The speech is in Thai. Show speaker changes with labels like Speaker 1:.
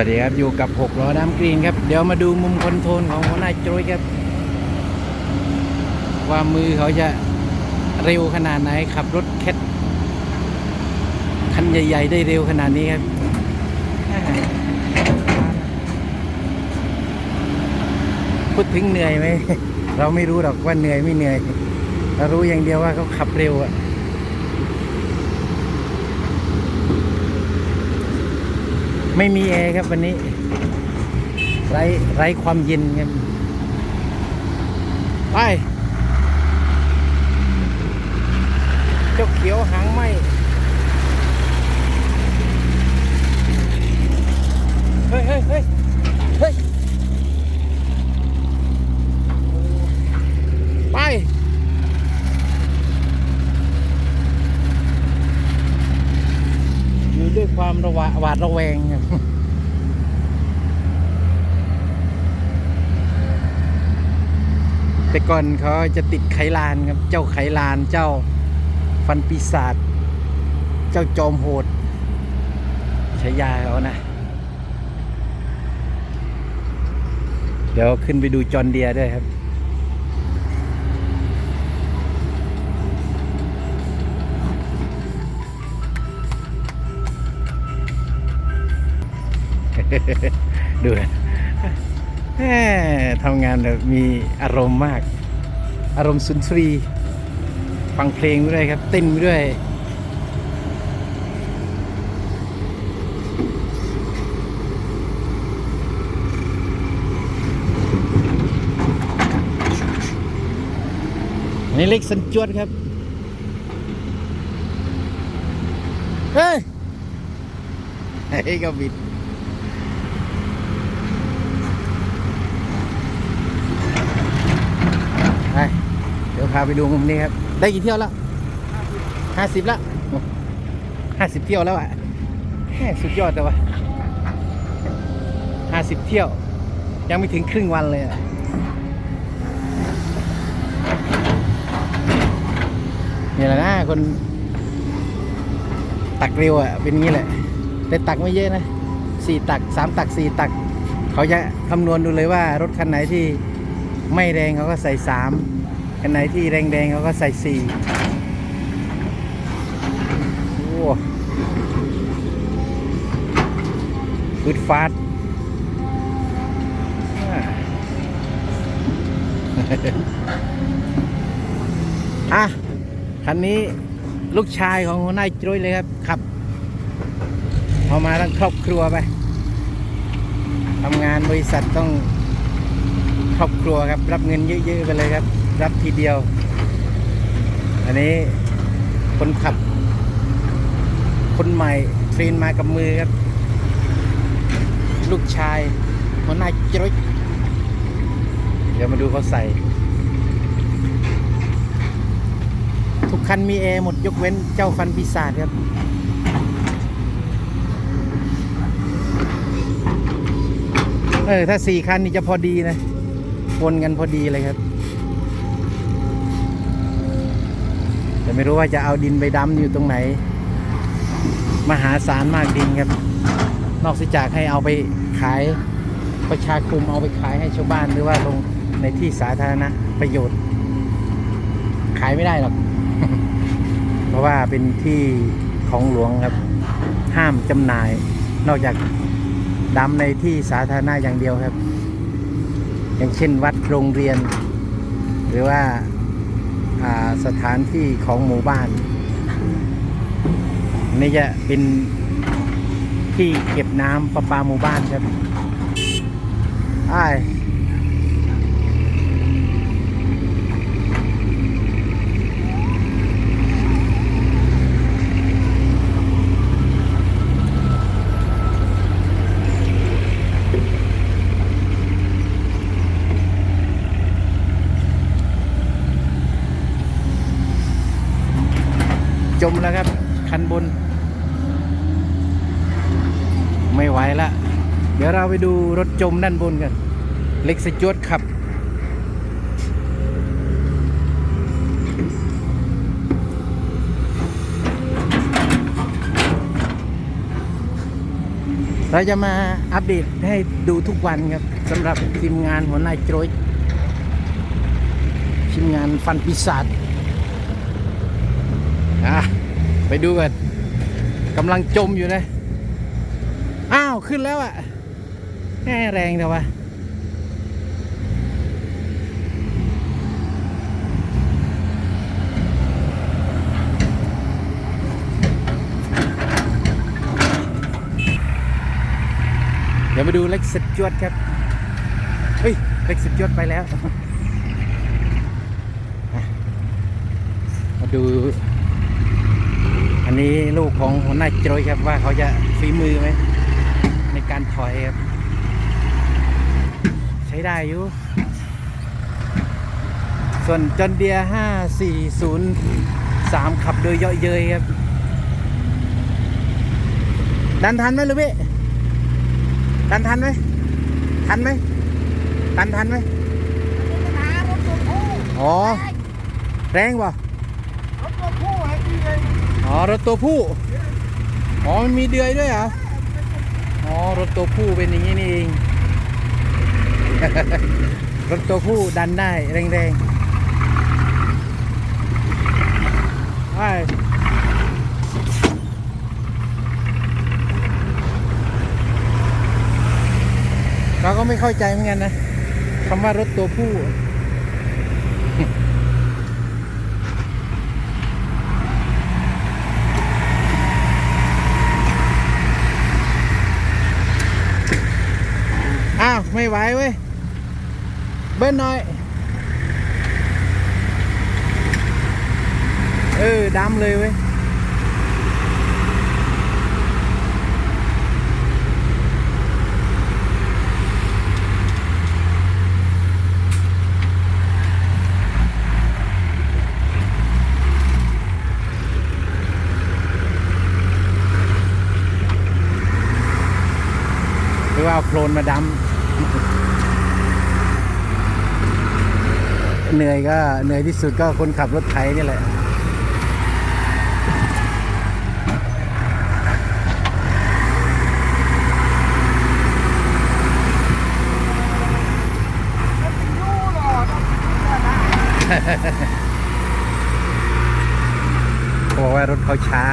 Speaker 1: วัสดีครับ อยู่กับ 6 ล้อน้ำกรีนครับ เดี๋ยวมาดูมุมคอนโทรลของหัวหน้าโจ้ยครับ ว่ามือเขาจะเร็วขนาดไหนขับรถแคทคันใหญ่ ๆ ได้เร็วขนาดนี้ครับพูดถึงเหนื่อยไหม เราไม่รู้หรอกว่าเหนื่อยไม่เหนื่อย เรารู้อย่างเดียวว่าเขาขับเร็วอะ ไม่มีแอร์ครับวันนี้ ไร้ไร้ความเย็นครับไปเจ้าเขียวหางไหมเฮ้ยเฮ้ยเฮ้ยเฮ้ย ไป อยู่ด้วยความ ระวหวาดระแวงแต่ก่อนเขาจะติดไขลานครับ เจ้าไขลานเจ้าฟันปีศาจเจ้าจอมโหดใช้ยาเขานะ เดี๋ยวขึ้นไปดูจอนเดียด้วยครับ ดูนะทำงานแบบมีอารมณ์มาก อารมณ์สุนทรีฟังเพลงไปด้วยครับ เต้นไปด้วยนนี้เล็กสันจวดครับ เฮ้ย เฮ้ยก็บิด ไปเดี๋ยวพาไปดูมุมนี้ครับ ได้กี่เที่ยวแล้วห้าสิบละห้าสิบเที่ยวแล้วอะแหม่สุดยอดแต่ว่าห้าสิบเที่ยว ยังไม่ถึงครึ่งวันเลยอะนี่แหละนะคนตักเร็วอะเป็นงี้แหละ แต่ตักไม่เยอะนะสี่ตักสามตักสี่ตัก เขาจะคำนวณดูเลยว่ารถคันไหนที่ไม่แรงเขาก็ใส่สาม คันไหนที่แรงแดงๆเขาก็ใส่สี่โอ้ฟืดฟาดอ่าอะคันนี้ลูกชายของหัวหน้าจุ้ยเลยครับขับเอามาทั้งครอบครัวไปทำงานบริษัทต้องครอบครัวครับ รับเงินเยอะๆไปเลยครับ รับทีเดียว อันนี้คนขับ คนใหม่เทรนมากับมือครับ ลูกชายหัวหน้าจรุยเดี๋ยวมาดูเขาใส่ ทุกคันมีแอร์หมดยกเว้นเจ้าฟันปีศาจครับเออถ้าสี่คันนี่จะพอดีนะวนกันพอดีเลยครับ แต่ไม่รู้ว่าจะเอาดินไปดำอยู่ตรงไหน มหาศาลมากดินครับ นอกจากให้เอาไปขายประชาคมเอาไปขายให้ชาวบ้านหรือว่าลงในที่สาธารณะประโยชน์ ขายไม่ได้หรอก เพราะว่าเป็นที่ของหลวงครับ ห้ามจำหน่าย นอกจากดำในที่สาธารณะอย่างเดียวครับ อย่างเช่นวัดโรงเรียน หรือว่าอ่า สถานที่ของหมู่บ้านนี่จะเป็นที่เก็บน้ำประปาหมู่บ้านครับอ้าย จมแล้วครับ คันบน ไม่ไหวละ เดี๋ยวเราไปดูรถจมด้านบนกัน เล็กสจวดขับ เราจะมาอัปเดตให้ดูทุกวันครับสำหรับทีมงานหัวหน้าโจยทีมงานฟันปีศาจ อะไปดูกันกำลังจมอยู่นะ อ้าว ขึ้นแล้วอะ่ะแม่แรงแต่ว่าเดี๋ยวมาดูเล็กสุดจวดครับ เฮ้ย เล็กสุดจวดไปแล้ว มาดู อันนี้ลูกของหัวหน้าโจยครับว่าเขาจะฝีมือไหมในการถอยครับ ใช้ได้อยู่ ส่วนจอนเดีย5403ขับโดยเยาะเยยครับ ดันทันไหมลูกพี่ดันทันไหมทันไหมดันทันไหม
Speaker 2: หารถตัวผู้
Speaker 1: อ๋อ แรงป่ะ
Speaker 2: รถตัวผู้ให้ดีเลย
Speaker 1: อ๋อรถตัวผู้ อ๋อมันมีเดือยด้วยเหรอ อ๋อรถตัวผู้เป็นอย่างนี้นี่เอง รถตัวผู้ดันได้แรงๆไปเราก็ไม่เข้าใจเหมือนกันนะคำว่ารถตัวผู้ ไม่ไหวเว้ย เบิ้ลหน่อย เออดำเลยเว้ยหรือว่าเอาโคลนมาดำ เหนื่อยก็เหนื่อยที่สุดก็คนขับรถไถนี่แหละ
Speaker 2: รถติดยูหรอต้องติดยูก่อนนะ
Speaker 1: บอกว่ารถเขาช้า